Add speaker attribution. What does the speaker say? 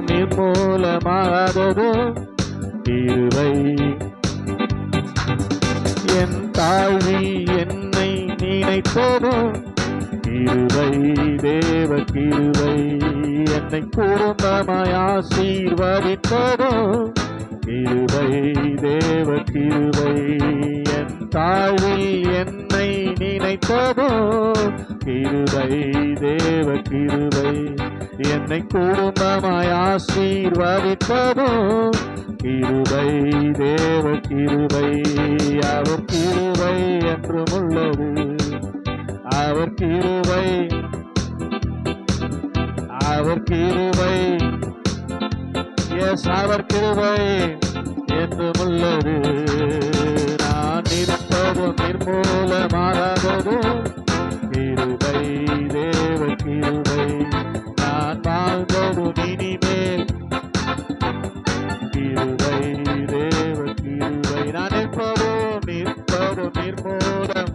Speaker 1: நினைத்ததும் நிர்மூலமாகாததும் என் தாழ்வி என்னை நினைத்தது கிருபை தேவ கிருபை என்னை குடும்பமாய் ஆசீர்வதித்ததும் கிருபை தேவ கிருபை என் தாழ்வில் என்னை நினைத்ததோ கிருபை தேவ கிருபை என்னை குடும்பமாய் ஆசீர்வதித்ததோ கிருபை தேவ கிருபை அவர் கிருபை என்றும் உள்ளது. அவர் கிருபை அவர் கிருபை. எஸ் அவர் கிருபை என்றும் உள்ளது. நான் இருப்பதும் நிர்மூலமாகாததும் கிருபை தேவ கிருபை. கிருவை தேவ கிருவை நினைப்பவோ நிற்பவோ நிர்மூலம்